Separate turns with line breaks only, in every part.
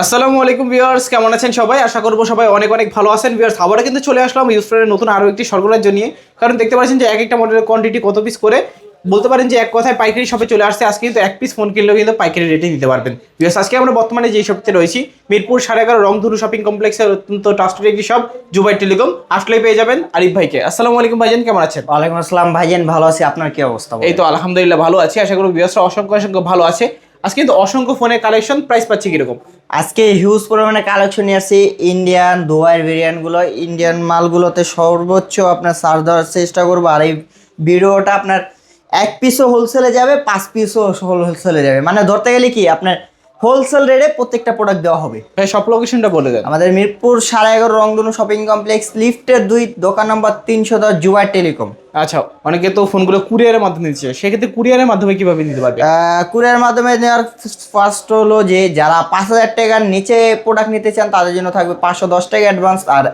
আসসালামু আলাইকুম ভিউয়ার্স কেমন আছেন সবাই? আশা করব সবাই অনেক অনেক ভালো আছেন। ভিউয়ার্স আবারও কিন্তু চলে আসলাম ইউজফ্রেন্ডের নতুন আরও একটি সরবরাহ নিয়ে। কারণ দেখতে পাচ্ছেন যে এক একটা মডেলের কোয়ান্টিটি কত পিস করে। বলতে পারেন যে এক কথায় পাইকারি শপে চলে আসছে। আজকে কিন্তু এক পিস ফোন কিনলেও কিন্তু পাইকারি রেটে নিতে পারবেন। ভিউয়ার্স আজকে আমরা বর্তমানে যে শপতে রয়েছি মিরপুর সাড়ে এগারো রংধনু শপিং কমপ্লেক্সের অত্যন্ত ট্রাস্টেড একটি শপ জুবাই টেলিকম। আসলেই পেয়ে যাবেন আরিফ ভাইকে। আসসালামু আলাইকুম ভাইজান কেমন আছেন?
ওয়ালাইকুম আসসালাম ভাইজান ভালো আছি। আপনার কি অবস্থা
এই তো আলহামদুলিল্লাহ ভালো আছি। আশা করি ভিউয়ার্সরা অসংখ্য অসংখ্য ভালো আছে। আজকে কিন্তু অসংখ্য ফোনের কালেকশন প্রাইস পাচ্ছি কীরকম?
আজকে হিউজ পরিমাণে কালেকশন নিয়ে আসছি ইন্ডিয়ান দুবাইয়ের ভেরিয়েন্টগুলো ইন্ডিয়ান মালগুলোতে সর্বোচ্চ আপনার সার দেওয়ার চেষ্টা করব। আর এই ভিডিওটা আপনার এক পিসও হোলসেলে যাবে, পাঁচ পিসও হোলসেলে যাবে। মানে ধরতে গেলে কি, আপনার হোলসেল রেটে প্রত্যেকটা প্রোডাক্ট দেওয়া হবে।
ভাই সব লোকেশনটা বলে দেন।
আমাদের মিরপুর সাড়ে এগারো রংধনু শপিং কমপ্লেক্স লিফটের দুই দোকান নম্বর তিনশো দশ জুবাই টেলিকম
আচ্ছা অনেকে তো ফোনগুলো কুরিয়ারের মাধ্যমে দিচ্ছে। সেক্ষেত্রে কুরিয়ারের মাধ্যমে কীভাবে দিতে পারবে?
কুরিয়ার মাধ্যমে নেওয়ার ফার্স্ট হলো যে যারা পাঁচ হাজার টাকার নিচে প্রোডাক্ট নিতে চান তাদের জন্য থাকবে পাঁচশো দশ টাকা অ্যাডভান্স আর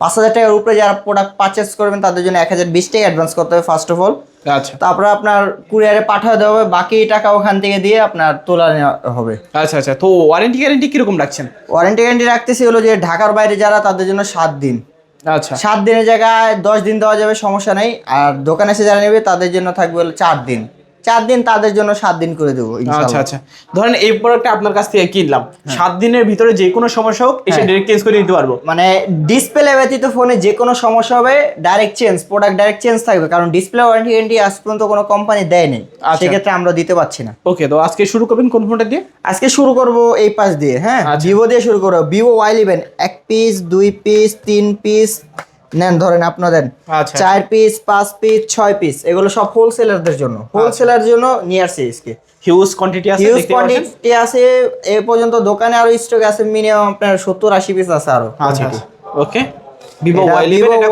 পাঁচ হাজার টাকার উপরে যারা প্রোডাক্ট পারচেস করবেন তাদের জন্য এক হাজার বিশ টাকা অ্যাডভান্স করতে হবে ফার্স্ট অফ অল
আচ্ছা।
তারপরে আপনার কুরিয়ারে পাঠিয়ে দেওয়া হবে বাকি টাকা ওখান থেকে দিয়ে আপনার তোলা নেওয়া হবে।
আচ্ছা আচ্ছা। তো ওয়ারেন্টি গ্যারেন্টি কীরকম রাখছেন?
ওয়ারেন্টি গ্যারেন্টি রাখতেছি হলো যে ঢাকার বাইরে যারা তাদের জন্য সাত দিন।
আচ্ছা।
সাত দিনের জায়গায় দশ দিন দেওয়া যাবে সমস্যা নেই। আর দোকানে এসে যারা নেবে তাদের জন্য থাকবে হলো চার দিন। চার দিন তাদের জন্য সাত দিন করে দেবো
আচ্ছা আচ্ছা। ধরেন এই প্রোডাক্টটা আপনার কাছ থেকে কিনলাম। সাত দিনের ভিতরে যে কোনো সমস্যা হোক এসে
হ্যাঁ।
ডাইরেক্ট চেঞ্জ করে নিতে পারব।
মানে ডিসপ্লে ব্যতীত ফোনে যে কোনো সমস্যা হবে direct change product direct change থাকবে। কারণ ডিসপ্লে ওয়ারেন্টি গ্যারেন্টি আজ পর্যন্ত কোনো কোম্পানি দেয়নি
আচ্ছা।
সেক্ষেত্রে আমরা দিতে পারছি না।
ওকে তো আজকে শুরু করবেন কোন ফোনটা দিয়ে?
আজকে শুরু করব এই পাশ দিয়ে হ্যাঁ?
আচ্ছা।
ভিভো দিয়ে শুরু করব ভিভো ওয়াই ইলেভেন এক পিস দুই পিস তিন পিস নেন ধরেন আপনাদের দেন।
আচ্ছা।
চার পিস পাঁচ পিস ছয় পিস এগুলো সব হোলসেলারদের জন্য। হোলসেলার জন্য নিয়ে আসছে আজকে
হিউজ কোয়ান্টিটি আছে
হিউজ কোয়ান্টিটি আছে এ পর্যন্ত দোকানে আরও স্টক আছে মিনিমাম আপনার সত্তর আশি পিস আছে আরও
আচ্ছা ওকে ভিভো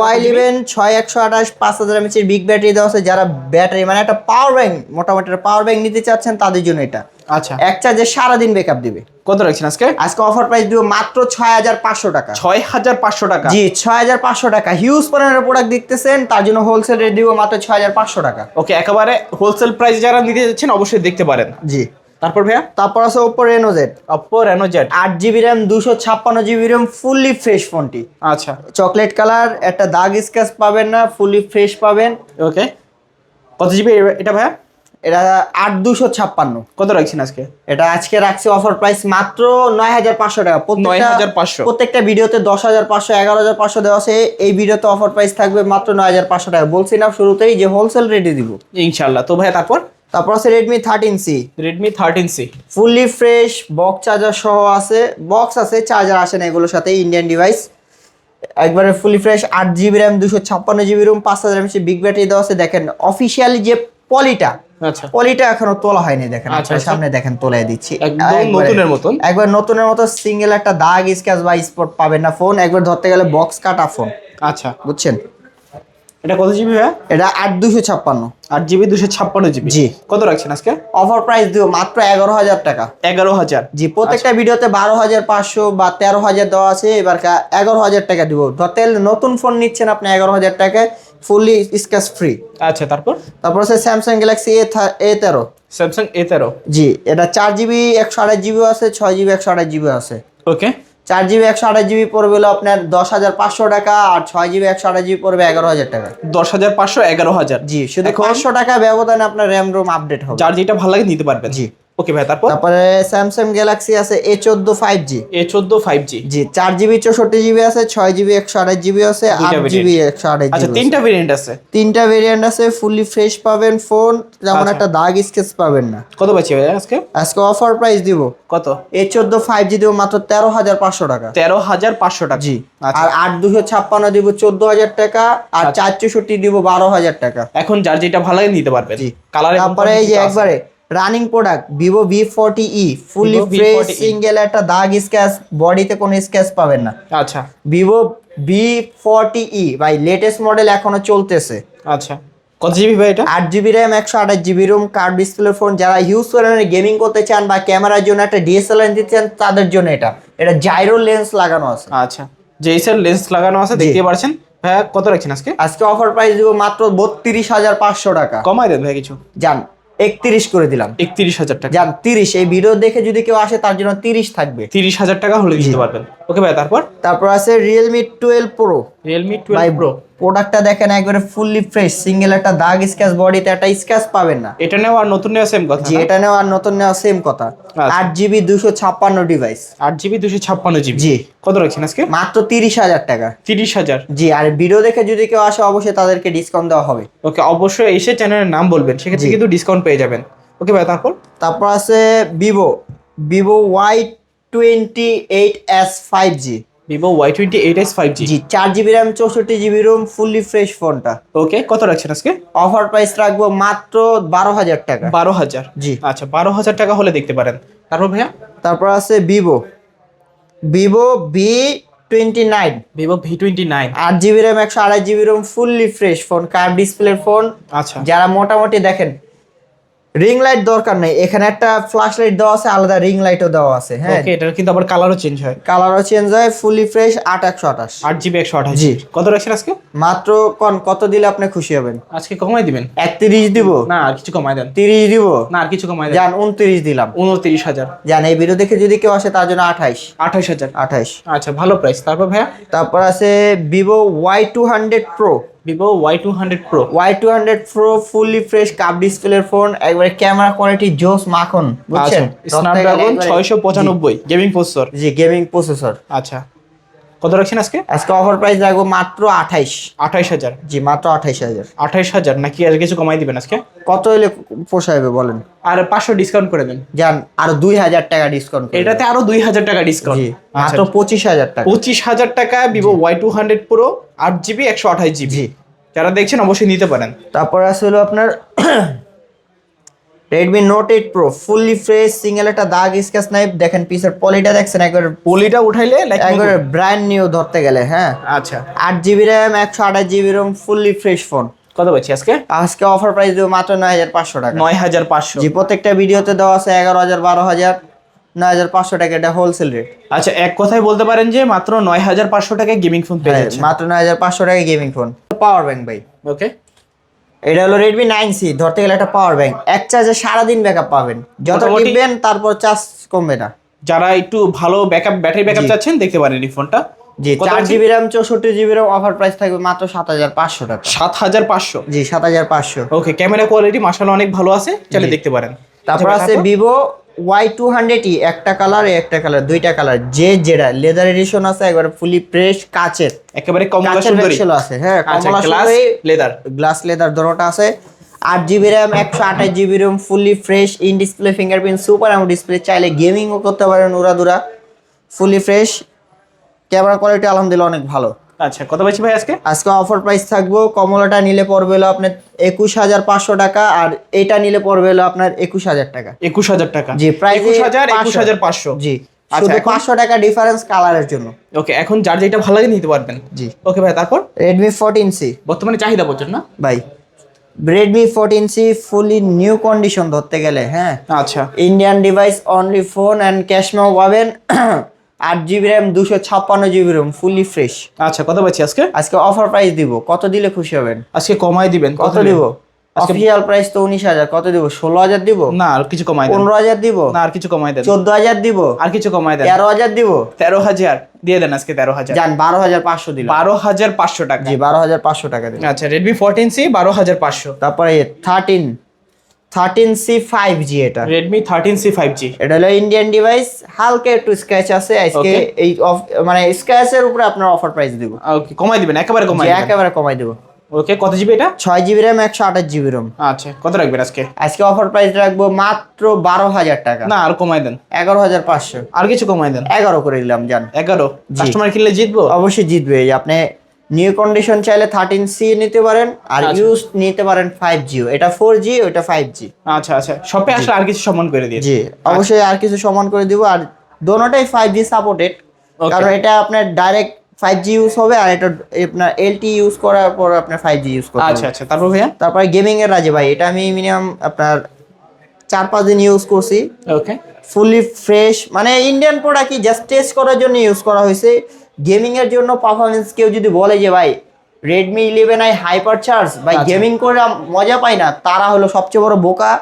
ওয়াই ইলেভেন
ছয় একশো আঠাশ পাঁচ হাজার এমএচের বিগ ব্যাটারি দেওয়া আছে। যারা ব্যাটারি মানে একটা পাওয়ার ব্যাংক মোটামুটি পাওয়ার ব্যাংক নিতে চাচ্ছেন তাদের জন্য এটা।
আচ্ছা।
এক চার্জে সারাদিন ব্যাকআপ দিবে।
কত রাখছেন আজকে?
আজকে অফার প্রাইস দিব মাত্র ছয় হাজার পাঁচশো টাকা।
ছয় হাজার পাঁচশো টাকা।
জি ছয় হাজার পাঁচশো টাকা। হিউজ পরিমাণের প্রোডাক্ট দেখতেছেন তার জন্য হোলসেল রেট দিব মাত্র ছয় হাজার পাঁচশো টাকা।
ওকে একেবারে হোলসেল প্রাইস যারা নিতে যাচ্ছেন অবশ্যই দেখতে পারেন।
জি।
তারপর ভাইয়া?
তারপর আছে Oppo Reno Z
Oppo Reno Z
আট জিবি র্যাম দুশো ছাপ্পান্ন জিবি র্যাম ফুললি ফ্রেশ ফোনটি
আচ্ছা।
চকলেট কালার একটা দাগ স্ক্যাচ পাবেন না ফুললি ফ্রেশ পাবেন।
ওকে কত জিবি এটা ভাইয়া?
এটা আট দুশো ছাপ্পান্ন।
কত রাখছেন আজকে?
এটা আজকে রাখছি অফার প্রাইস মাত্র নয় হাজার পাঁচশো টাকা। প্রত্যেকটা-
9,500
প্রত্যেকটা ভিডিওতে দশ হাজার পাঁচশো এগারো হাজার পাঁচশো দেওয়া আছে। এই ভিডিওতে অফার প্রাইস থাকবে মাত্র নয় হাজার পাঁচশো টাকা। বলছিলাম শুরুতেই যে হোলসেল রেটে দিব।
ইনশাল্লাহ তো ভাইয়া তারপর?
তারপর আছে Redmi thirteen C
Redmi thirteen C
fully fresh box charger সহ আছে। বক্স আছে চার্জার আসে না এগুলোর সাথে ইন্ডিয়ান ডিভাইস একবারে ফুলি ফ্রেশ আট জিবি র্যাম দুশো ছাপ্পান্ন জিবি রুম পাঁচ হাজার এমসি বিগ ব্যাটারি দেওয়া আছে। দেখেন অফিসিয়ালি যে পলিটা
আচ্ছা।
পলিটা এখনও তোলা হয়নি দেখেন
আচ্ছা, আচ্ছা।
সামনে দেখেন তোলাই দিচ্ছি।
একদম নতুনের মতন।
একবার নতুনের মতো সিঙ্গেল একটা দাগ স্ক্যাচ বা স্পট পাবেন না ফোন একবার ধরতে গেলে বক্স কাটা ফোন
আচ্ছা।
বুঝছেন?
এটা কত জিবি ভাইয়া?
এটা আট দুশো ছাপ্পান্ন।
আট জিবি দুশো ছাপ্পান্ন জিবি
জি।
কত রাখছেন আজকে?
অফার প্রাইস দিও মাত্র এগারো হাজার টাকা।
এগারো হাজার।
জি প্রত্যেকটা ভিডিওতে বারো হাজার পাঁচশো বা তেরো হাজার দেওয়া আছে এবার কা- এগারো হাজার টাকা দিব। ধরতে নতুন ফোন নিচ্ছেন আপনি এগারো হাজার টাকায় ফুললি স্ক্যাচ ফ্রি
আচ্ছা তারপর?
তারপর আছে স্যামসাং গ্যালাক্সি এ এ তেরো।
স্যামসাং এ তেরো।
জি এটা চার জিবি একশো আঠাশ জিবিও আছে ছয় জিবি একশো আঠাশ জিবি আছে।
ওকে
চার জিবি একশো আঠাশ জিবি পড়বে হলো আপনার দশ হাজার পাঁচশো টাকা আর ছয় জিবি একশো আঠাশ জিবি পড়বে এগারো হাজার টাকা।
দশ হাজার পাঁচশো এগারো হাজার।
জি শুধু পাঁচশো টাকা ব্যবধানে আপনার র্যাম রোম আপডেট হবে।
যার যেটা ভালো লাগে নিতে পারবেন।
জি।
ওকে ভাই তারপর?
তারপরে স্যামসাং গ্যালাক্সি আছে এ চোদ্দ ফাইভ জি
এ চোদ্দ ফাইভ জি
জি চার জিবি চৌষট্টি জিবি আছে ছয় জিবি একশো আঠাশ জিবি আছে আট জিবি একশো আঠাশ
আচ্ছা তিনটা ভেরিয়েন্ট আছে?
তিনটা ভেরিয়েন্ট আছে ফুললি ফ্রেশ পাবেন ফোন যেমন
আচ্ছা।
একটা দাগ স্কেচ পাবেন না।
কত পাচ্ছি ভাই আজকে?
আজকে অফার প্রাইস দিব।
কত?
এ চোদ্দ ফাইভ জি দিব মাত্র তেরো হাজার পাঁচশো টাকা।
তেরো হাজার পাঁচশো টাকা।
জি
আচ্ছা।
আর আট দুশো ছাপ্পান্ন দিব চোদ্দ হাজার টাকা আর
আচ্ছা।
চার চৌষট্টি দিব বারো হাজার টাকা।
এখন যার যেটা ভালো লাগে নিতে পারবেন।
জি।
কালার
তারপরে এই যে একবারে running product Vivo V forty E fully fresh single একটা দাগ স্ক্যাচ বডিতে কোনো স্ক্যাচ পাবেন না।
আচ্ছা।
ভিভো ভি ফোরটি ই ভাই লেটেস্ট মডেল এখনও চলতেছে।
আচ্ছা। কত জিবি ভাই এটা?
আট জিবি র্যাম একশো আঠাশ GB ROM card display phone যারা ইউজ করে গেমিং করতে চান বা ক্যামেরার জন্য একটা ডিএসএলআর দিতে চান তাদের জন্য এটা। এটা জাইরো লেন্স লাগানো আছে।
আচ্ছা। জেইসের লেন্স লাগানো আছে দেখতে পারছেন। ভাইয়া কত রাখছেন আজকে?
আজকে অফার প্রাইস দিব মাত্র বত্রিশ হাজার পাঁচশো টাকা।
কমাই দেন ভাই কিছু।
যান। একত্রিশ করে দিলাম।
একত্রিশ হাজার টাকা।
যান তিরিশ এই ভিডিও দেখে যদি কেউ আসে তার জন্য তিরিশ থাকবে।
তিরিশ হাজার টাকা হলে দিতে পারবেন। ওকে ভাই তারপর?
তারপর আছে Realme twelve pro
Realme twelve pro
প্রোডাক্টটা দেখেন একবারে ফুললি ফ্রেশ সিঙ্গেল একটা দাগ স্ক্যাচ বডিতে একটা স্ক্যাচ পাবেন না।
এটা নেওয়া আর নতুন নেওয়া সেম কথা
জি এটা নেওয়া আর নতুন নেওয়া সেম কথা।
আচ্ছা।
আট জিবি দুশো ছাপ্পান্ন ডিভাইস
আট জিবি দুশো ছাপ্পান্ন জিবি?
জি।
কত রাখছেন আজকে?
মাত্র তিরিশ হাজার টাকা।
তিরিশ হাজার?
জি আর ভিডিও দেখে যদি কেউ আসে অবশ্যই তাদেরকে ডিসকাউন্ট দেওয়া হবে।
ওকে অবশ্যই এসে চ্যানেলের নাম বলবেন সেক্ষেত্রে। কিন্তু ডিসকাউন্ট পেয়ে যাবেন। ওকে ভাই তারপর?
তারপর আছে Vivo Vivo Y twenty eight S five G
Vivo Y twenty eight S five G
G চার জিবি র্যাম চৌষট্টি জিবি রুম ফুললি ফ্রেশ ফোনটা
ওকে কত রাখছেন আজকে?
অফার প্রাইস রাখব মাত্র বারো হাজার টাকা।
বারো হাজার?
জি।
আচ্ছা বারো হাজার টাকা হলে দেখতে পারেন। তারপর ভাইয়া?
তারপর আছে Vivo Vivo V twenty nine
Vivo V twenty nine
আট জিবি র্যাম একশো আড়াই GB ROM fully fresh phone curve ডিসপ্লের ফোন
আচ্ছা।
যারা মোটামুটি দেখেন রিং লাইট দরকার নেই। এখানে একটা ফ্ল্যাশ লাইট দেওয়া আছে আলাদা রিং লাইটও দেওয়া আছে হ্যাঁ।
ওকে এটার কিন্তু আবার কালারও চেঞ্জ হয়।
কালারও চেঞ্জ হয় ফুলি ফ্রেশ আট একশো আঠাশ।
আট জিবি একশো আঠাশ।
জি।
কত রাখছেন আজকে?
মাত্র কন কত দিলে আপনি খুশি হবেন?
আজকে কমাই দিবেন?
একত্রিশ দিব।
না আর কিছু কমাই দেন।
তিরিশ দিব।
না আর কিছু কমাই দেন।
যান উনত্রিশ দিলাম।
উনত্রিশ হাজার।
যান এই ভিডিও দেখে যদি কেউ আসে তার জন্য আঠাইশ।
আঠাশ হাজার।
আঠাইশ।
আচ্ছা ভালো প্রাইস তারপর ভাইয়া?
তারপর আছে Vivo Y two hundred pro
Vivo Y two hundred pro
Y two hundred pro fully fresh cup ডিসপ্লের ফোন একবারে ক্যামেরা কোয়ালিটি জোস মাখন বুঝছেন?
স্ন্যাপড্রাগন আচ্ছা, ছয়শো পঁচানব্বই গেমিং প্রসেসর
জি গেমিং প্রসেসর
আচ্ছা। কত রাখছেন আজকে?
আজকে অফার প্রাইস রাখব মাত্র আঠাইশ।
আঠাইশ হাজার।
জি মাত্র আঠাইশ হাজার।
আঠাইশ হাজার নাকি আর কিছু কমাই দিবেন আজকে?
কত হলে পোষাইবে বলেন?
আর পাঁচশো ডিসকাউন্ট করে দেন।
যান আরও দুই হাজার টাকা ডিসকাউন্ট
এটাতে আরও দুই হাজার টাকা ডিসকাউন্ট আচ্ছা।
মাত্র পঁচিশ হাজার টাকা।
পঁচিশ হাজার টাকা Vivo Y two hundred pro আট জিবি একশো আঠাশ জিবি যারা দেখছেন অবশ্যই নিতে পারেন।
তারপর আছে হলো আপনার Redmi Note eight pro fully fresh single একটা দাগ স্কেচ নাই দেখেন পিসের পলিটা দেখছেন একবার
পলিটা উঠাইলে
একবার ব্র্যান্ড নিউ ধরতে গেলে হ্যাঁ?
আচ্ছা।
আট জিবি র্যাম একশো আঠাশ GB ROM fully fresh phone
কত পাচ্ছি আজকে?
আজকে অফার প্রাইস দেবো মাত্র নয় হাজার পাঁচশো টাকা।
নয় হাজার পাঁচশো।
জি প্রত্যেকটা ভিডিওতে দেওয়া আছে এগারো হাজার বারো হাজার নয় হাজার পাঁচশো টাকা এটা হোলসেল রেট
আচ্ছা এক কথায় বলতে পারেন যে মাত্র নয় হাজার পাঁচশো টাকায় গেমিং ফোন পেয়ে
হ্যাঁ, মাত্র নয় হাজার পাঁচশো টাকা গেমিং ফোন পাওয়ার ব্যাংক ভাই।
ওকে
এটা হলো রেডমি নাইন সি ধরতে গেলে একটা পাওয়ার ব্যাংক এক চার্জে সারাদিন ব্যাকআপ পাবেন। যত টিপবেন তারপর চার্জ কমবে না।
যারা একটু ভালো ব্যাকআপ ব্যাটারি ব্যাকআপ
আপ
চাচ্ছেন দেখতে পারেন এই ফোনটা
জি চার জিবি র্যাম চৌষট্টি জিবি র্যাম অফার প্রাইস থাকবে মাত্র সাত হাজার পাঁচশো টাকা।
সাত হাজার পাঁচশো?
জি সাত হাজার পাঁচশো।
ওকে ক্যামেরা কোয়ালিটি মাসাল অনেক ভালো আছে চলে দেখতে পারেন।
তারপর আছে Vivo Y two hundred E একটা কালার একটা কালার দুইটা কালার যে যেটা লেদার এডিশন আছে একবার ফুলি ফ্রেশ কাচের।
একেবারে কমলা
কাচের
সুন্দরী।
আছে হ্যাঁ
আচ্ছা
কমলা সুন্দরী
লেদার
গ্লাস লেদার দোনোটা আছে। আট জিবি র্যাম একশো আঠাশ GB RAM fully fresh in display fingerprint super এমন ডিসপ্লে চাইলে গেমিংও করতে পারেন উড়াদুরা। ফুলি ফ্রেশ ক্যামেরা কোয়ালিটি আলহামদুলিল্লাহ অনেক ভালো।
আচ্ছা কত পাচ্ছি ভাই আজকে?
আজকে অফার প্রাইস থাকব কমলাটা নিলে পড়বে হলো আপনার একুশ হাজার পাঁচশো টাকা আর এটা নিলে পড়বে হলো আপনার একুশ হাজার টাকা।
একুশ হাজার টাকা?
জি প্রাইস
একুশ হাজার একুশ হাজার পাঁচশো?
জি
আচ্ছা,
শুধু পাঁচশো টাকা ডিফারেন্স কালারের জন্য।
ওকে এখন যার যেটা ভালো লাগে নিতে পারবেন।
জি।
ওকে ভাই তারপর?
রেডমি ফোরটিন সি
বর্তমানে চাহিদা না?
ভাই Redmi fourteen C fully new condition ধরতে গেলে হ্যাঁ?
আচ্ছা।
Indian device only phone and ক্যাশমেও পাবেন আট জিবি র্যাম দুশো ছাপ্পান্ন জিবি র্যাম ফুলি ফ্রেশ
আচ্ছা কত পাচ্ছি আজকে?
আজকে অফার প্রাইস দিব কত দিলে খুশি হবেন?
আজকে কমাই দিবেন
কত দিব? অফিসিয়াল প্রাইস তো উনিশ হাজার কত দিব? ষোলো হাজার দিব?
না আর কিছু কমাই দেন।
পনেরো হাজার দিব?
না আর কিছু কমাই দেন।
চোদ্দ হাজার দিব?
আর কিছু কমাই দেন।
তেরো হাজার দিব?
তেরো হাজার দিয়ে দেন আজকে তেরো হাজার।
যান বারো হাজার পাঁচশো দিলাম।
বারো হাজার পাঁচশো টাকা।
জি বারো হাজার পাঁচশো টাকা দিলাম।
আচ্ছা রেডমি ফোরটিন সি বারো হাজার পাঁচশো।
তারপরে thirteen thirteen C five G এটা।
Redmi thirteen C five G
এটা হলো ইন্ডিয়ান ডিভাইস হালকা একটু স্ক্র্যাচ আছে আজকে এই মানে স্ক্র্যাচের উপরে আপনার অফার প্রাইস দিব।
ওকে কমাই দিবেন একেবারে কমাই
একেবারে কমাই দেবো।
ওকে কত জিবি এটা?
ছয় জিবি র্যাম একশো আঠাশ জিবি রোম
আচ্ছা কত রাখবেন আজকে?
আজকে অফার প্রাইস রাখব মাত্র বারো হাজার টাকা।
না আর কমাই দেন।
এগারো হাজার পাঁচশো।
আর কিছু কমাই দেন?
এগারো করে দিলাম জান।
এগারো। কাস্টমার কিনলে জিতবো?
অবশ্যই জিতবে। আপনি নিউ কন্ডিশন চাইলে থার্টিন সি নিতে পারেন আর
আচ্ছা।
ইউজ নিতে পারেন ফাইভ জিও এটা ফোর জি ওটা ফাইভ জি
আচ্ছা আচ্ছা। শপে আসলে আর কিছু সম্মান করে দিয়ে
জি অবশ্যই আর কিছু সমান করে দিব আর দোনোটাই ফাইভ জি সাপোর্টেড কারণ এটা আপনার ডাইরেক্ট ফাইভ জি ইউজ হবে আর এটা আপনার এলটি ইউজ করার পর আপনার ফাইভ জি ইউজ করতে
আচ্ছা আচ্ছা। তারপর ভাইয়া?
তারপরে গেমিং এর রাজে ভাই এটা আমি মিনিমাম আপনার চার পাঁচ দিন ইউজ করছি।
ওকে
ফুলি ফ্রেশ মানে ইন্ডিয়ান প্রোডাক্ট কি জাস্ট টেস্ট করার জন্য ইউজ করা হয়েছে। গেমিং এর জন্য পারফরমেন্স কেউ যদি বলে যে ভাই Redmi eleven i hyper charge ভাই
আচ্ছা।
গেমিং করে আম- মজা পাই না। তারা হলো সবচেয়ে বড় বোকা।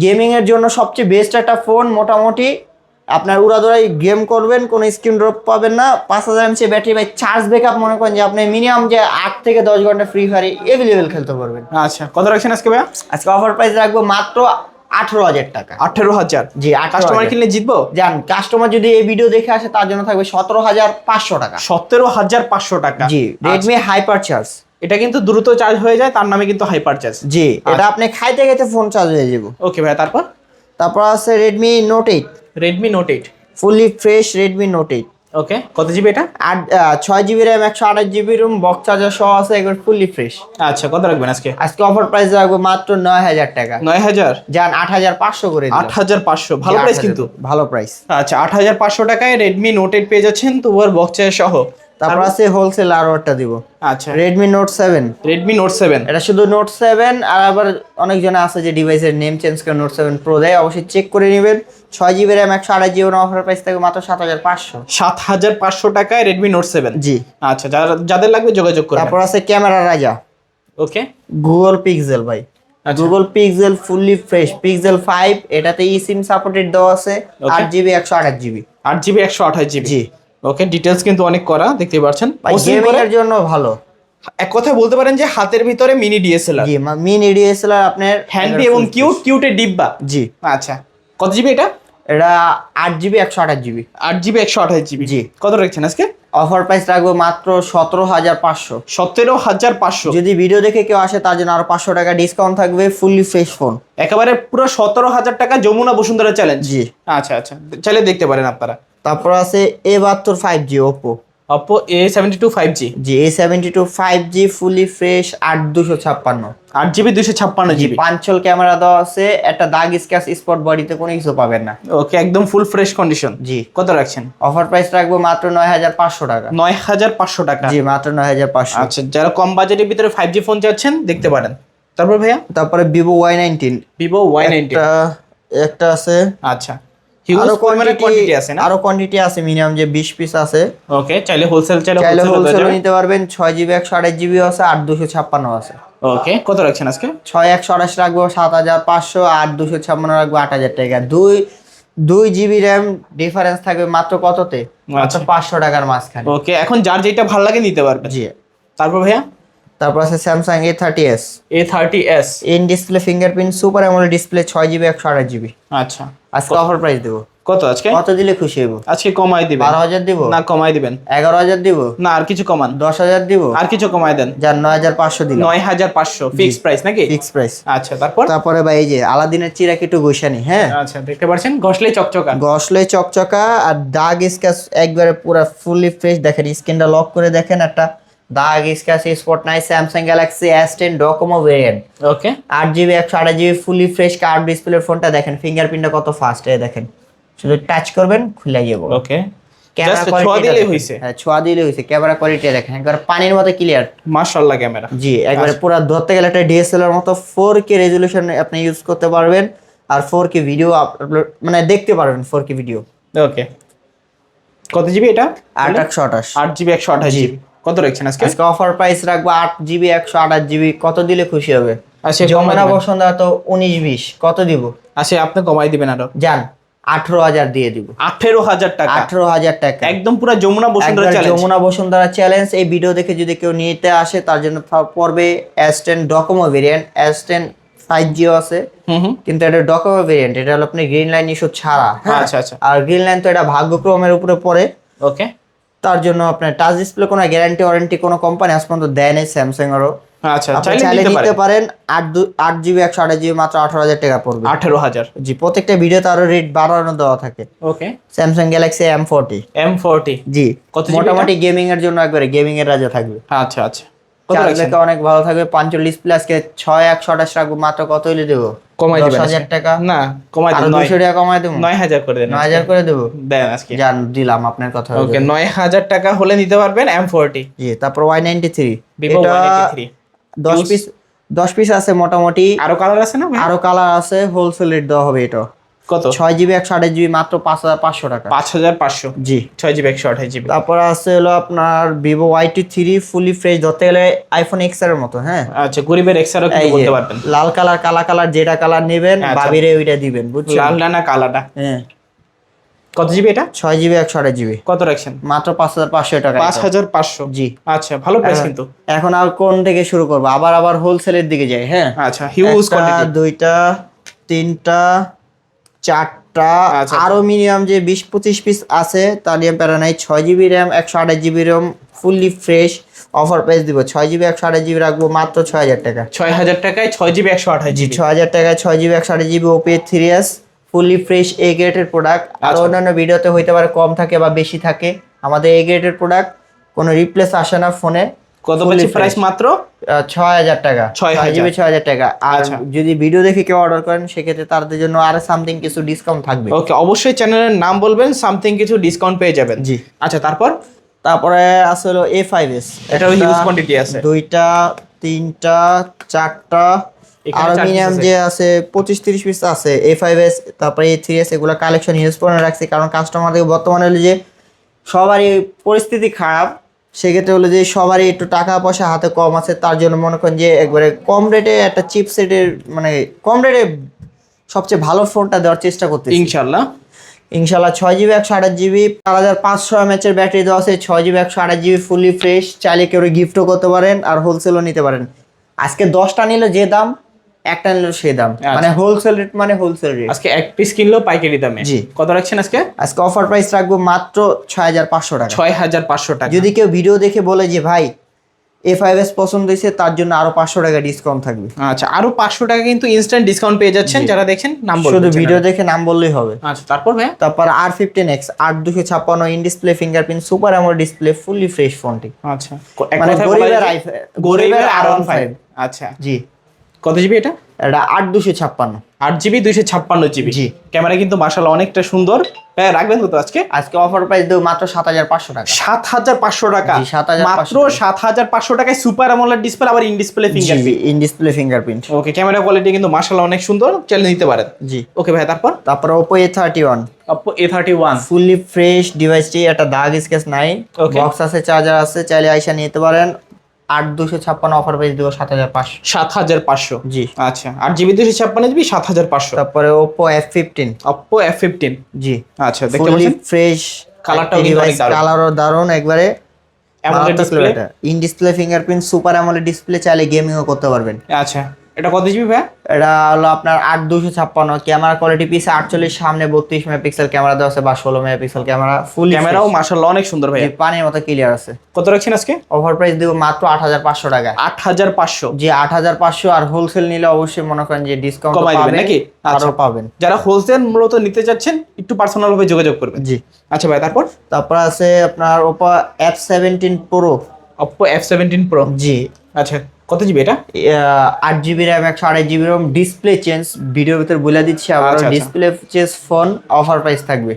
গেমিং এর জন্য সবচেয়ে বেস্ট একটা ফোন মোটামুটি। আপনার উড়াদুড়াই গেম করবেন কোনো স্ক্রিন ড্রপ পাবেন না। পাঁচ হাজার এমসি ব্যাটারি বাই চার্জ ব্যাকআপ মনে করেন যে আপনি মিনিমাম যে আট থেকে দশ ঘণ্টা ফ্রি ফায়ার এভেলেবেল খেলতে পারবেন।
আচ্ছা কত রাখছেন আজকে ভাইয়া?
আজকে অফার প্রাইস রাখব মাত্র আঠারো হাজার টাকা।
আঠেরো হাজার?
জি
কাস্টমার কিনলে জিতবো?
যান কাস্টমার যদি এই ভিডিও দেখে আসে তার জন্য থাকবে সতেরো হাজার পাঁচশো টাকা।
সতেরো হাজার পাঁচশো টাকা।
জি
আচ্ছা,
রেডমি হাইপার চার্জ
এটা কিন্তু দ্রুত চার্জ হয়ে যায় তার নামে কিন্তু হাইপার চার্জ
জি এটা আপনি খাইতে খাইতে ফোন চার্জ হয়ে যাব।
ওকে ভাইয়া তারপর?
তারপর আছে Redmi Note eight
Redmi Note eight
fully fresh Redmi Note eight
okay কত জিবি এটা?
আট ছয় জিবি র্যাম একশো আঠাশ জিবি রুম বক্স চার্জার সহ আছে একবার ফুলি ফ্রেশ
আচ্ছা কত রাখবেন আজকে?
আজকে অফার প্রাইস রাখব মাত্র নয় হাজার টাকা।
নয় হাজার?
যান আট হাজার পাঁচশো করে
আট হাজার পাঁচশো ভালো প্রাইস কিন্তু।
ভালো প্রাইস
আচ্ছা আট হাজার পাঁচশো টাকায় রেডমি নোট এইট পেয়ে যাচ্ছেন তোমার চার্জার সহ।
তারপর আছে হোলসেল আরও একটা দিব।
আচ্ছা।
Redmi Note seven
Redmi Note seven
এটা শুধু নোট সেভেন আর আবার অনেকজনে আছে যে ডিভাইসের নেম চেঞ্জ করে নোট সেভেন প্রো দেয় অবশ্যই চেক করে নেবেন। ছয় জিবি র্যাম একশো আঠাশ জিবি অফার প্রাইস থাকবে মাত্র সাত হাজার পাঁচশো।
সাত হাজার পাঁচশো টাকায় রেডমি নোট সেভেন
জি।
আচ্ছা যাদের লাগবে যোগাযোগ করবেন
তারপর আছে ক্যামেরা রাজা।
ওকে।
গুগল পিক্সেল ভাই। Google Pixel fully fresh Pixel five এটাতে ই সিম সাপোর্টেড দেওয়া আছে। আট জিবি একশো আঠাশ জিবি
আট জিবি একশো আঠাশ জিবি
জি।
ওকে ডিটেলস কিন্তু অনেক করা দেখতে পাচ্ছেন
ভাই
Posting
গেমিং এর জন্য ভালো।
এক কথায় বলতে পারেন যে হাতের ভিতরে মিনি ডিএসএলআর
জি মিনি ডিএসএলআর আপনার
হ্যান্ডি এবং কিউট কিউটে ডিব্বা।
জি।
আচ্ছা। কত জিবি এটা?
এটা আট জিবি একশো আঠাশ জিবি
আট জিবি একশো আঠাশ জিবি
জি।
কত রাখছেন আজকে?
অফার প্রাইস রাখব মাত্র সতেরো হাজার পাঁচশো।
সতেরো হাজার পাঁচশো।
যদি ভিডিও দেখে কেউ আসে তার জন্য আরও পাঁচশো টাকা ডিসকাউন্ট থাকবে ফুললি ফ্রেশ ফোন
একেবারে পুরো সতেরো হাজার টাকা যমুনা বসুন্ধরা চ্যালেঞ্জ
জি।
আচ্ছা আচ্ছা। চাইলে দেখতে পারেন আপনারা।
তারপর আছে এ বাহাত্তর five G Oppo
Oppo A seventy two five G
G A seventy two five G fully fresh আট দুশো ছাপ্পান্ন।
আট জিবি দুশো ছাপ্পান্ন
জি
জিবি।
পাঞ্চল ক্যামেরা দেওয়া আছে একটা দাগ স্ক্যাচ স্পট বডিতে কোনো কিছু পাবেন না।
ওকে একদম ফুল ফ্রেশ কন্ডিশন
জি।
কত রাখছেন?
অফার প্রাইস রাখব মাত্র নয় হাজার পাঁচশো টাকা।
নয় হাজার পাঁচশো টাকা।
জি মাত্র নয় হাজার পাঁচশো।
আচ্ছা যারা কম বাজেটের ভিতরে ফাইভ জি ফোন চাচ্ছেন দেখতে পারেন। তারপর ভাইয়া?
তারপরে Vivo Y nineteen
Vivo Y ninety
একটা আছে।
আচ্ছা। আরও কোয়ান্টিটি
কোয়ান্টিটি
আছে না?
আরও কোয়ান্টিটি আছে মিনিমাম যে বিশ পিস আছে।
ওকে চাইলে হোলসেল চাইলে
চাইলে
হোলসেল
হোলসেল নিতে পারবেন ছয় জিবি একশো আঠাশ জিবি আছে আট দুশো আছে।
ওকে কত রাখছেন আজকে?
ছয় একশো আঠাশ রাখব সাত হাজার পাঁচশো আর দুশো ছাপ্পান্ন রাখব আট হাজার টাকা। দুই দুই জিবি র্যাম ডিফারেন্স থাকবে মাত্র কততে? মাত্র
আচ্ছা।
পাঁচশো টাকার মাঝখানে।
ওকে এখন যার যেটা ভালো লাগে নিতে পারবেন।
জি।
তারপর ভাইয়া?
তারপর আছে Samsung A thirty S
A thirty S
in display fingerprint super AMOLED display ছয় জিবি একশো আঠাশ জিবি
আচ্ছা।
আজকে অফার প্রাইস দেবো।
কত আজকে?
কত দিলে খুশি হব
আজকে কমাই দিবেন।
বারো হাজার দিব?
না কমাই দিবেন।
এগারো হাজার দিব?
না আর কিছু কমান।
দশ হাজার দিব?
আর কিছু কমাই দেন।
যার নয় হাজার পাঁচশো দিল
নয় হাজার পাঁচশো ফিক্স প্রাইস নাকি?
ফিক্স প্রাইস
আচ্ছা তারপর?
তারপরে ভাই এই যে আলাদিনের চিরাক একটু গোসানি হ্যাঁ?
আচ্ছা দেখতে পাচ্ছেন ঘষলে চকচকা।
গসলে চকচকা আর দাগ স্ক্যাচ একবারে পুরো ফুললি ফ্রেশ দেখেন স্ক্রিনটা লক করে দেখেন একটা দাগ স্ক্যাচ স্পট নাই Samsung Galaxy S ten Docomo variant
okay
আট জিবি একশো আঠাশ জিবি ফুলি ফ্রেশ কার্ড ডিসপ্লের ফোনটা দেখেন ফিঙ্গারপ্রিন্টটা কত ফাস্ট এই দেখেন। শুধু টাচ করবেন খুলে যাব
ওকে
ক্যামেরা
ছোঁয়া।
হ্যাঁ হয়েছে কোয়ালিটি দেখেন একবার পানির মতো ক্লিয়ার
মাশাআল্লাহ ক্যামেরা।
জি একবারে পুরো ধরতে গেলে একটা ডিএসএলআর মতো রেজলিউশন আপনি ইউজ করতে পারবেন। আর ভিডিও আপলোড মানে দেখতে পারবেন ভিডিও
ওকে কত জিবি এটা?
আট একশো আঠাশ।
আট জিবি একশো আঠাশ
জি।
জিবি কত রাখছেন আজকে?
আজকে অফার প্রাইস রাখব আট জিবি একশো আঠাশ জিবি কত দিলে খুশি হবে?
আচ্ছা
যমুনা
দিবেন।
তো উনিশ বিশ। কত দিব?
আচ্ছা আপনি কমাই দিবেন আরও।
যান আঠারো হাজার দিয়ে দিব।
আঠেরো হাজার টাকা।
আঠারো হাজার টাকা।
একদম পুরো যমুনা বসুন্ধরা চ্যালেঞ্জ
যমুনা বসুন্ধরা চ্যালেঞ্জ এই ভিডিও দেখে যদি কেউ নিতে আসে তার জন্য পড়বে S ten Docomo variant S ten five Jio আছে কিন্তু এটা ডকোমো ভেরিয়েন্ট এটা হলো আপনি গ্রিন লাইন ইস্যু ছাড়া হ্যাঁ?
আচ্ছা, আচ্ছা।
আর গ্রিন লাইন তো এটা ভাগ্যক্রমের উপরে পড়ে।
ওকে
তার জন্য আপনার টাচ ডিসপ্লে কোনো গ্যারান্টি ওয়ারেন্টি কোনো কোম্পানি আজ পর্যন্ত দেয় নেই স্যামসাং এরও
আচ্ছা চাইলে নিতে পারেন।
আট আট জিবি একশো আঠাশ জিবি মাত্র আঠারো হাজার টাকা পড়বে।
আঠেরো হাজার।
জি প্রত্যেকটা ভিডিওতে আরও রেট বাড়ানো দেওয়া থাকে।
Okay
Samsung Galaxy M forty
M forty
জি
কত
মোটামুটি গেমিং এর জন্য একবারে গেমিং এর রাজা থাকবে।
আচ্ছা আচ্ছা।
অনেক ভালো থাকবে পাঁচচল্লিশ ডিসপ্লে আজকে ছয় একশো আঠাশ রাখব মাত্র কত হইলে দেবো?
কমাই দিবেন 10000
টাকা?
না কমাই দিবেন
200 টাকা কমাই দেব?
9000 করে দেন
নয় হাজার করে দেব?
দেন আজকে।
জান দিলাম আপনার কথা
ওকে
যাবে।
নয় হাজার টাকা হলে নিতে পারবেন এম ফোরটি
জি তারপর ওয়াই Vivo থ্রি
ভিভো
এটা দশ পিস দশ পিস আছে মোটামুটি।
আরও কালার আছে না
আরও কালার আছে হোলসেল রেট দেওয়া হবে এটা।
কত?
ছয় জিবি একশো আঠাশ জিবি মাত্র পাঁচ হাজার পাঁচশো টাকা।
পাঁচ হাজার পাঁচশো।
জি।
ছয় জিবি একশো আঠাশ জিবি।
তারপর আছে হলো আপনার Vivo Y T three fully fresh ধরতে গেলে আইফোন এক্সের মতো হ্যাঁ?
আচ্ছা গরিবের কিন্তু
এই
বলতে পারবেন।
লাল কালার কালা কালার যেটা কালার নেবেন
আচ্ছা।
বাবিরে ওইটা দিবেন বুঝছেন?
লালটা না কালাটা।
হ্যাঁ।
কত জিবি এটা?
ছয় জিবি একশো আঠাশ জিবি।
কত রাখছেন?
মাত্র পাঁচ হাজার পাঁচশো টাকা
পাঁচ হাজার পাঁচশো।
জি।
আচ্ছা ভালো প্রাইস কিন্তু।
এখন আর কোন থেকে শুরু করব? আবার আবার হোলসেলের দিকে যাই হ্যাঁ?
আচ্ছা হিউজ
দুইটা তিনটা চারটা
আচ্ছা,
আরও মিনিমাম যে বিশ পঁচিশ পিস আছে তার নিয়ে প্যারা নাই। ছয় জিবি র্যাম একশো আঠাশ GB RAM fully fresh offer price দিব। ছয় জিবি একশো আঠাশ জিবি রাখব মাত্র ছয় হাজার টাকা।
ছয় হাজার টাকায় ছয় জিবি একশো আঠাশ জিবি
ছয় হাজার টাকায় ছয় জিবি একশো আঠাশ GB Oppo three S fully fresh A গ্রেডের প্রোডাক্ট আর
আচ্ছা।
অন্যান্য ভিডিওতে হইতে পারে কম থাকে বা বেশি থাকে। আমাদের এ গ্রেডের প্রোডাক্ট কোনো রিপ্লেস আসে না ফোনে
কত বলছি প্রাইস মাত্র?
ছয় হাজার টাকা।
6,000
জিবি ছয় হাজার। টাকা। আর
আচ্ছা।
যদি ভিডিও দেখে কেউ অর্ডার করেন সেক্ষেত্রে তাদের জন্য আরও সামথিং কিছু ডিসকাউন্ট থাকবে।
ওকে অবশ্যই চ্যানেলের নাম বলবেন সামথিং কিছু ডিসকাউন্ট পেয়ে যাবেন।
জি।
আচ্ছা তারপর?
তারপরে আছে হলো এ ফাইভ এস
এটারও হিউজ কোয়ান্টিটি আছে।
দুইটা তিনটা চারটা আর মিনিমাম যে আছে পঁচিশ তিরিশ পিস আছে এ ফাইভ এস তারপরে এ থ্রি এস এগুলো কালেকশন ইউজ করে রাখছি কারণ কাস্টমারদের বর্তমানে হলো যে সবারই পরিস্থিতি খারাপ। সেক্ষেত্রে হলো যে সবারই একটু টাকা পয়সা হাতে কম আছে তার জন্য মনে করেন যে একবারে কম রেটে একটা চিপ সেটের মানে কম রেটে সবচেয়ে ভালো ফোনটা দেওয়ার চেষ্টা করতে
ইনশাল্লাহ
ইনশাল্লাহ ছয় জিবি একশো আঠাশ জিবি চার হাজার পাঁচশো এমএচের ব্যাটারি দেওয়া আছে ছয় জিবি একশো আঠাশ জিবি ফুলি ফ্রেশ চাইলে কেউ গিফটও করতে পারেন আর হোলসেলও নিতে পারেন। আজকে দশটা নিলে যে দাম একটা নিলে সে দাম।
আচ্ছা।
মানে হোলসেল রেট মানে হোলসেল রেট
আজকে এক পিস কিনলেও পাইকারি দামে।
জি।
কত রাখছেন আজকে?
আজকে অফার প্রাইস রাখব মাত্র ছয় হাজার পাঁচশো টাকা।
ছয় হাজার পাঁচশো টাকা।
যদি কেউ ভিডিও দেখে বলে যে ভাই এ ফাইভ এস পছন্দ হয়েছে তার জন্য আরও পাঁচশো টাকা ডিসকাউন্ট থাকবে।
আচ্ছা আরও পাঁচশো টাকা কিন্তু ইনস্ট্যান্ট ডিসকাউন্ট পেয়ে যাচ্ছেন। যারা দেখছেন নাম
শুধু ভিডিও দেখে নাম বললেই হবে।
আচ্ছা তারপর ভাই
তারপর আর ফিফটিন এক্স আট দুশো ছাপ্পান্ন in display fingerprint super AMOLED display fully fresh ফোনটি
আচ্ছা।
মানে গরিবের
গরিবের আর
R15
ফাইভ আচ্ছা।
জি।
কত জিবি এটা?
এটা আট দুশো ছাপ্পান্ন।
আট জিবি দুইশো ছাপ্পান্ন জিবি
জি।
ক্যামেরা কিন্তু মাসাল অনেকটা সুন্দর। হ্যাঁ রাখবেন কত আজকে?
আজকে অফার প্রাইস দেবো মাত্র সাত হাজার পাঁচশো টাকা।
সাত হাজার পাঁচশো টাকা?
জি, 7,500
মাত্র সাত হাজার পাঁচশো টাকায় সুপার অ্যামোলেড ডিসপ্লে আবার in display fingerprint
in display fingerprint
okay camera quality কিন্তু মাসাল অনেক সুন্দর। চাইলে নিতে পারেন।
জি।
ওকে ভাই তারপর?
তারপর Oppo A thirty one
Oppo A thirty one
fully fresh ডিভাইসটি একটা দাগ স্কেচ নাই. বক্স আছে চার্জার আছে চাইলে আইসা নিতে পারেন। আট দুশো ছাপ্পান্ন অফার প্রাইস দেবো সাত হাজার পাঁচশো।
সাত হাজার পাঁচশো?
জি।
আচ্ছা আট জিবি দুশো ছাপ্পান্ন জিবি সাত হাজার পাঁচশো?
তারপরে Oppo F fifteen
Oppo F fifteen
জি।
আচ্ছা দেখতে পাচ্ছেন?
ফ্রেশ
কালারটাও।
কালারও দারুণ। একবারে
display?
In display fingerprint super AMOLED display চাইলে গেমিংও করতে পারবেন।
আচ্ছা। এটা কত জিবি ভাই
এটা হলো আপনার আট দুশো ছাপ্পান্ন। ক্যামেরা কোয়ালিটি পিস আটচল্লিশ সামনে বত্রিশ মেগাপিক্সেল ক্যামেরা দেওয়া আছে বা ষোলো মেগাপিক্সেল ক্যামেরা ফুল
ক্যামেরাও মাসাল্লাহ অনেক সুন্দর ভাই
পানির মতো ক্লিয়ার আছে।
কত রাখছেন আজকে?
ওভার প্রাইস দিব মাত্র আট হাজার পাঁচশো টাকা।
আট হাজার পাঁচশো।
যে আট হাজার পাঁচশো আর হোলসেল নিলে অবশ্যই মনে করেন যে ডিসকাউন্ট
কমাই দিবেন নাকি?
আরও
আচ্ছা।
পাবেন।
যারা হোলসেল মূলত নিতে চাচ্ছেন একটু পার্সোনাল ভাবে যোগাযোগ করবেন।
জি।
আচ্ছা ভাই তারপর?
তারপর আছে আপনার Oppo F seventeen pro
Oppo F seventeen pro
জি।
আচ্ছা। কত জিবি এটা?
আট জিবি র্যাম একশো আড়াই জিবি র্যাম ডিসপ্লে চেঞ্জ ভিডিওর ভিতরে বলে দিচ্ছি আবার। Display change phone offer price থাকবে।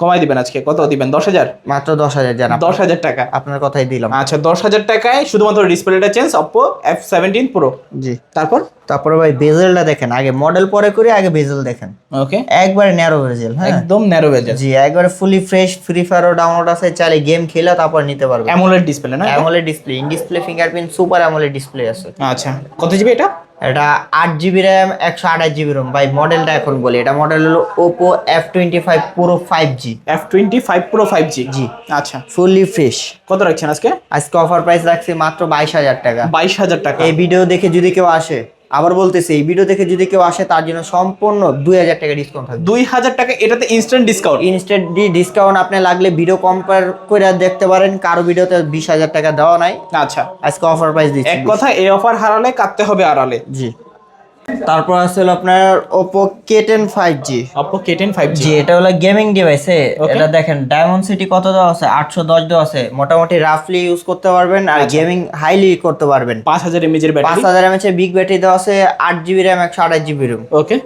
কমাই দিবেন আজকে কত দিবেন? দশ হাজার?
মাত্র দশ হাজার জানা
দশ হাজার টাকা।
আপনার কথাই দিলাম।
আচ্ছা দশ হাজার টাকায় শুধুমাত্র ডিসপ্লেটা change Oppo F seventeen pro
জি।
তারপর?
তারপরে ভাই বেজেলটা দেখেন আগে মডেল পরে করে আগে বেজেল দেখেন।
ওকে
একবারে ন্যারো বেজেল হ্যাঁ?
একদম ন্যারো বেজার
জি একবারে ফুলি ফ্রেশ ফ্রি ফায়ারও ডাউনলোড আছে চাইলে গেম খেলে তারপর নিতে পারবে
অ্যামোলেড ডিসপ্লে না
AMOLED display in display fingerprint super AMOLED display আছে।
আচ্ছা কত জিবি এটা?
এটা আট জিবি র্যাম একশো আঠাশ জিবি রোম ভাই মডেলটা এখন বলি এটা মডেল হলো ওপো এফ টোয়েন্টি ফাইভ পুরো five G
F twenty five pro five G.
জি।
আচ্ছা।
ফুললি ফ্রেশ
কত রাখছেন আজকে?
আজকে অফার প্রাইস রাখছি মাত্র বাইশ হাজার টাকা।
বাইশ হাজার টাকা।
এই ভিডিও দেখে যদি কেউ আসে আবার বলতেছে এই ভিডিও দেখে যদি কেউ আসে তার জন্য সম্পূর্ণ দুই হাজার টাকা ডিসকাউন্ট থাকবে।
দুই হাজার টাকা এটাতে ইনস্ট্যান্ট ডিসকাউন্ট
ইনস্ট্যান্ট ডিসকাউন্ট আপনি লাগলে ভিডিও কম্পেয়ার করে দেখতে পারেন কারও ভিডিওতে বিশ হাজার টাকা দেওয়া নাই।
আচ্ছা।
আজকে অফার প্রাইস দিচ্ছি।
এক কথা এই অফার হারালে কাটতে হবে আড়ালে।
জি। তারপর আছে হলো আপনার Oppo K ten five G
Oppo K ten five
G
G
এটা হলো গেমিং ডিভাইস. এটা দেখেন ডায়মন্ড সিটি কত দেওয়া আছে? আটশো দশ দেওয়া আছে। মোটামুটি রাফলি ইউজ করতে পারবেন আর
আচ্ছা।
গেমিং হাইলি করতে পারবেন।
পাঁচ হাজার এমএজের
পাঁচ
ব্যাটারি
হাজার এমএচ বিগ ব্যাটারি দেওয়া আছে আট জিবি র্যাম একশো আঠাশ GB ROM
okay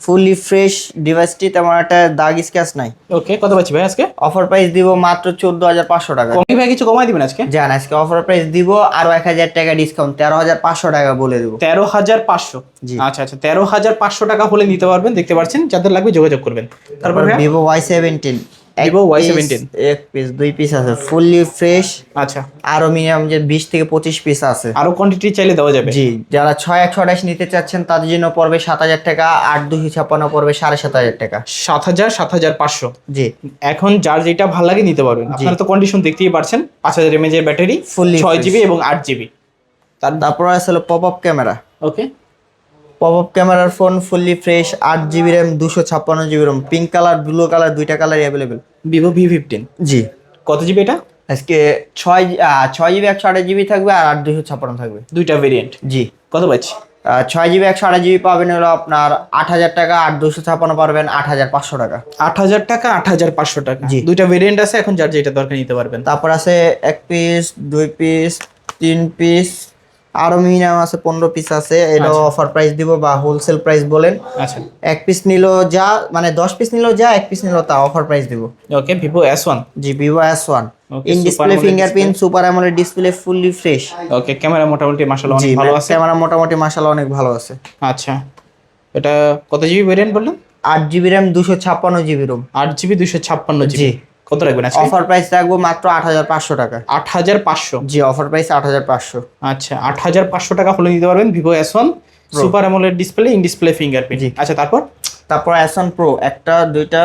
fully fresh ডিভাইসটি তেমন একটা দাগ স্ক্যাচ নাই।
ওকে কত পাচ্ছি ভাই আজকে?
অফার প্রাইস দিব মাত্র চোদ্দ হাজার পাঁচশো টাকা।
কমি ভাই কিছু কমাই দিবেন আজকে?
জান আজকে অফার প্রাইস দিব আরও এক হাজার টাকা ডিসকাউন্ট তেরো হাজার পাঁচশো টাকা বলে দেবো।
তেরো হাজার পাঁচশো?
জি।
আচ্ছা আচ্ছা তেরো হাজার পাঁচশো টাকা হলে নিতে পারবেন দেখতে পাচ্ছেন যাদের লাগবে যোগাযোগ করবেন। তারপর
ভিভো ওয়াই সেভেন্টিন
Y17
এক পিস দুই পিস আছে ফুললি ফ্রেশ
আচ্ছা।
আরও মিনিমাম যে বিশ থেকে পঁচিশ পিস আছে।
আরও কোয়ান্টিটি চাইলে দেওয়া যাবে।
জি যারা ছয় একশো আঠাশ নিতে চাচ্ছেন তাদের জন্য পড়বে সাত হাজার টাকা আট দুশো ছাপ্পান্ন পড়বে সাড়ে সাত হাজার টাকা।
সাত হাজার সাত হাজার পাঁচশো।
জি।
এখন যার যেটা ভালো লাগে নিতে পারবেন। আপনারা তো কন্ডিশন দেখতেই পারছেন পাঁচ হাজার এমএজ এর ব্যাটারি
Fully
ছয় জিবি এবং আট জিবি তার
তারপর আছে হলো pop up camera
okay
pop up ক্যামেরার ফোন ফুললি ফ্রেশ আট জিবি র্যাম দুশো ছাপ্পান্ন GB RAM pink colour blue colour দুইটা colour available
Vivo V fifteen
জি।
কত জিবি এটা?
আজকে ছয় ছয় জিবি একশো আঠাশ জিবি থাকবে আর আট দুশো ছাপ্পান্ন থাকবে।
দুইটা ভেরিয়েন্ট
জি।
কত পাচ্ছি?
ছয় জিবি একশো আঠাশ জিবি পাবেন হলো আপনার আট হাজার টাকা আট দুশো ছাপ্পান্ন পারবেন আট হাজার পাঁচশো টাকা।
আট হাজার টাকা আট হাজার পাঁচশো টাকা।
জি।
দুইটা ভেরিয়েন্ট আছে এখন যার যেটা দরকার নিতে পারবেন।
তারপর আছে এক পিস দুই পিস তিন পিস আরও মিনিমাম আছে পনেরো পিস আছে এটা অফার প্রাইস দিব বা হোলসেল প্রাইস বলেন।
আচ্ছা।
এক পিস নিলেও যা মানে দশ পিস নিলেও যা এক পিস নিলেও তা অফার প্রাইস দিব।
Okay Vivo S one
G Vivo S one in display fingerprint super AMOLED display fully fresh
okay camera মোটামুটি
জি
অনেক ভালো আছে।
ক্যামেরা মোটামুটি মাসাল্লাহ অনেক ভালো আছে।
আচ্ছা। এটা কত জিবি ভেরিয়েন্ট বললেন?
আট জিবি র্যাম দুশো ছাপ্পান্ন জিবি রোম
আট জিবি দুইশো ছাপ্পান্ন জিবি
জি।
কত রাখবেন আজকে?
অফার প্রাইস রাখব মাত্র আট হাজার পাঁচশো টাকা।
আট হাজার পাঁচশো?
জি অফার প্রাইস আট হাজার পাঁচশো।
আচ্ছা আট হাজার পাঁচশো টাকা হলে নিতে পারবেন Vivo S super AMOLED display in display fingerprint
জি।
আচ্ছা তারপর?
তারপর অ্যাসন প্রো একটা দুইটা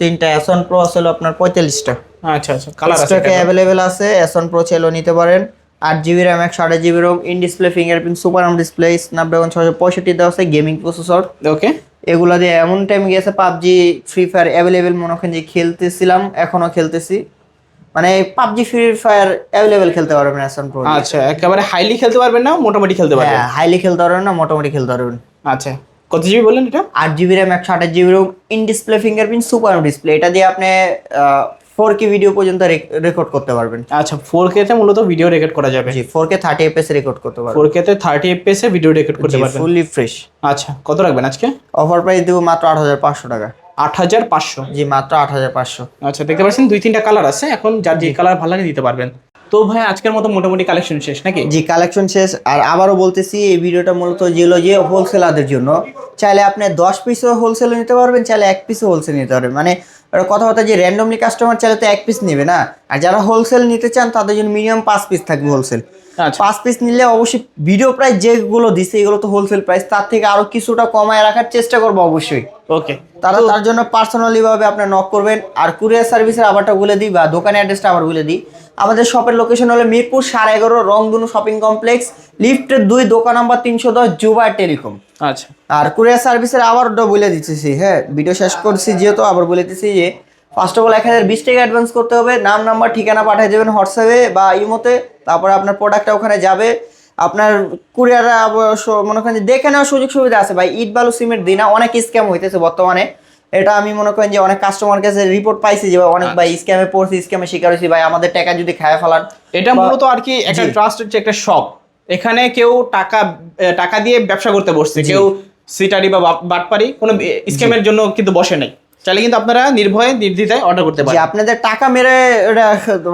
তিনটা অ্যাসন প্রো আসলে আপনার পঁয়তাল্লিশটা।
আচ্ছা আচ্ছা কালার আছে
স্টকে অ্যাভেলেবেল আছে অ্যাসন প্রো চাইলেও নিতে পারেন। আট জিবি র্যাম একশো আঠাশ GB ROM in display fingerprint super um display Snapdragon ছশো পঁয়ষট্টি দেওয়া আছে গেমিং প্রসেসর
ওকে
এগুলো দিয়ে এমন টাইম গেছে পাবজি ফ্রি ফায়ার অ্যাভেলেবেল মনে করেন যে খেলতেছিলাম এখনও খেলতেছি। মানে পাবজি ফ্রি ফায়ার অ্যাভেলেবেল খেলতে পারবেন এখন প্রো
আচ্ছা একেবারে হাইলি খেলতে পারবেন না মোটামুটি খেলতে পারবেন?
হ্যাঁ হাইলি খেলতে পারবেন না মোটামুটি খেলতে পারবেন।
আচ্ছা কত জিবি বললেন এটা?
আট জিবি র্যাম একশো আঠাশ GB ROM in display fingerprint super display এটা দিয়ে আপনি ফোর কে ভিডিও পর্যন্ত রেকর্ড করতে পারবেন।
আচ্ছা ফোর কে তে মূলত ভিডিও রেকর্ড করা যাবে।
জি four K thirty FS record করতে পারবেন।
ফোর কে তে থার্টি এফপিএস এ ভিডিও রেকর্ড করতে পারবেন।
ফুললি ফ্রেশ
আচ্ছা কত রাখবেন আজকে?
অফার প্রাইস দেবো মাত্র আট হাজার পাঁচশো টাকা।
আট হাজার পাঁচশো?
জি মাত্র আট হাজার পাঁচশো।
আচ্ছা দেখতে পাচ্ছেন দুই তিনটা কালার আছে এখন যার যে কালার ভালো লাগে দিতে পারবেন। তো ভাই আজকের মতো মোটামুটি কালেকশন শেষ নাকি?
জি কালেকশন শেষ। আর আবারও বলতেছি এই ভিডিওটা মূলত যেগুলো যে হোলসেলারদের জন্য। চাইলে আপনি দশ পিসও হোলসেল নিতে পারবেন চাইলে এক পিসও হোলসেল নিতে পারবেন। মানে ওটা কথা কথা যে র্যান্ডমলি কাস্টমার চাইলে তো এক পিস নেবে না। আর যারা হোলসেল নিতে চান, তাদের জন্য মিনিমাম পাঁচ পিস থাকবে হোলসেল পাঁচ পিস নিলে অবশ্যই ভিডিও প্রাইস যেগুলো দিছে এগুলো তো হোলসেল প্রাইস তার থেকে আরও কিছুটা কমায় রাখার চেষ্টা করব অবশ্যই।
ওকে
তারা তার জন্য পার্সোনালি ভাবে আপনি নক করবেন আর কুরিয়ার সার্ভিসের আবারটা বলে দিই বা দোকানের অ্যাড্রেসটা আবার বলে দিই। আমাদের শপের লোকেশন হলো মিরপুর সাড়ে এগারো রংধনু শপিং কমপ্লেক্স লিফটের দুই দোকান নাম্বার তিনশো দশ জুবা টেলিকম।
আচ্ছা।
আর কুরিয়ার সার্ভিসের আবারটা বলে দিতেছি হ্যাঁ ভিডিও শেষ করছি যেহেতু আবার বলে দিচ্ছি যে ফার্স্ট অফ অল এক হাজার বিশ টাকা অ্যাডভান্স করতে হবে নাম নাম্বার ঠিকানা পাঠিয়ে দেবেন হোয়াটসঅ্যাপে বা ইমোতে। তারপরে আপনার প্রোডাক্টটা ওখানে যাবে। আপনার কুরিয়ার অবশ্য মনে করেন যে দেখে নেওয়ার সুযোগ সুবিধা আছে। ভাই ইট বালু সিমেন্ট দিই না অনেক স্ক্যাম হইতেছে বর্তমানে। এটা আমি মনে করেন যে অনেক কাস্টমার কাছে রিপোর্ট পাইছি যে ভাই অনেক ভাই স্ক্যামে পড়ছি স্ক্যামে শিকার হয়েছি ভাই আমাদের টাকা যদি খায় ফেলান
এটা মূলত আর কি একটা ট্রাস্ট হচ্ছে একটা শপ এখানে কেউ টাকা টাকা দিয়ে ব্যবসা করতে বসছে। কেউ সিটারি বা বাট- বাটপারি কোনো স্ক্যামের জন্য কিন্তু বসে নাই। চাইলে কিন্তু আপনারা নির্ভয়ে নির্দ্বিধায় অর্ডার করতে পারেন।
আপনাদের টাকা মেরে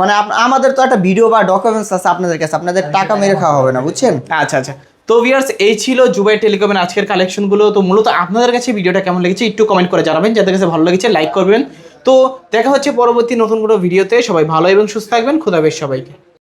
মানে আমাদের তো একটা ভিডিও বা ডকুমেন্টস আছে আপনাদের কাছে আপনাদের টাকা মেরে খাওয়া হবে না বুঝছেন?
আচ্ছা আচ্ছা। তো ভিউয়ার্স এই ছিল জুবাই টেলিকমের আজকের কালেকশনগুলো তো মূলত আপনাদের কাছে ভিডিওটা কেমন লেগেছে একটু কমেন্ট করে জানাবেন। যাদের কাছে ভালো লেগেছে লাইক করবেন। তো দেখা হচ্ছে পরবর্তী নতুন কোনো ভিডিওতে সবাই ভালো এবং সুস্থ থাকবেন। খুদাবেশ সবাইকে।